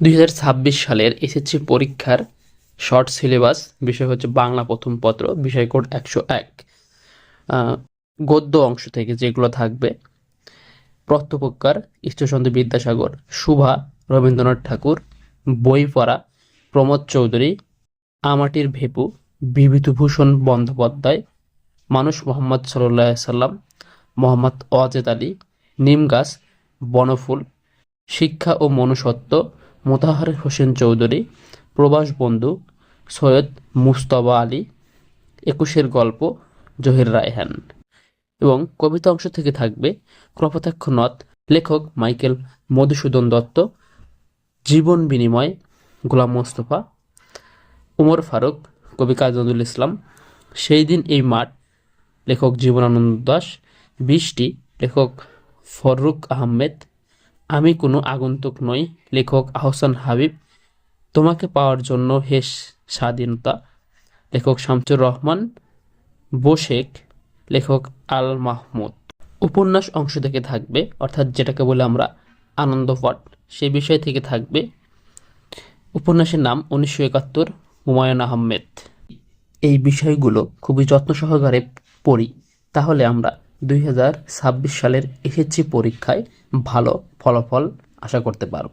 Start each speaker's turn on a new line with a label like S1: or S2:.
S1: দুই হাজার ছাব্বিশ সালের এসএসসি পরীক্ষার শর্ট সিলেবাস, বিষয় হচ্ছে বাংলা প্রথম পত্র, বিষয় কোড একশো এক। গদ্য অংশ থেকে যেগুলো থাকবে, প্রত্যপকার ঈশ্বরচন্দ্র বিদ্যাসাগর, শুভা, রবীন্দ্রনাথ ঠাকুর বই পড়া প্রমোদ চৌধুরী, আমাটির ভেপু, বিভূতিভূষণ বন্দ্যোপাধ্যায়, মানুষ মোহাম্মদ সাল্লাহ সাল্লাম, মোহাম্মদ ওয়াজেদ আলী, নিম গাছ, বনফুল, শিক্ষা ও মনুষ্যত্ব মোতাহার হোসেন চৌধুরী প্রবাস বন্ধু, সৈয়দ মুস্তফা আলী, একুশের গল্প, জহির রায়হান। এবং কবিতা অংশ থেকে থাকবে কপোতাক্ষ নথ লেখক মাইকেল মধুসূদন দত্ত, জীবন বিনিময় গোলাম মোস্তফা, উমর ফারুক, কবি কাজী ইসলাম। সেই দিন এই মাঠ, লেখক জীবনানন্দ দাস, বৃষ্টি, লেখক ফররুক আহমেদ আমি কোনো আগন্তুক নই, লেখক আহসান হাবিব। তোমাকে পাওয়ার জন্য হেস স্বাধীনতা, লেখক শামসুর রহমান বোশেক লেখক আল মাহমুদ। উপন্যাস অংশ থেকে থাকবে, অর্থাৎ যেটাকে বলে আমরা আনন্দপট, সে বিষয় থেকে থাকবে। উপন্যাসের নাম উনিশশো একাত্তর, হুমায়ুন আহমেদ। এই বিষয়গুলো খুবই যত্ন সহকারে পড়ি, তাহলে আমরা দুই হাজার ছাব্বিশ সালের এসএসসি পরীক্ষায় ভালো ফলাফল আশা করতে পারব।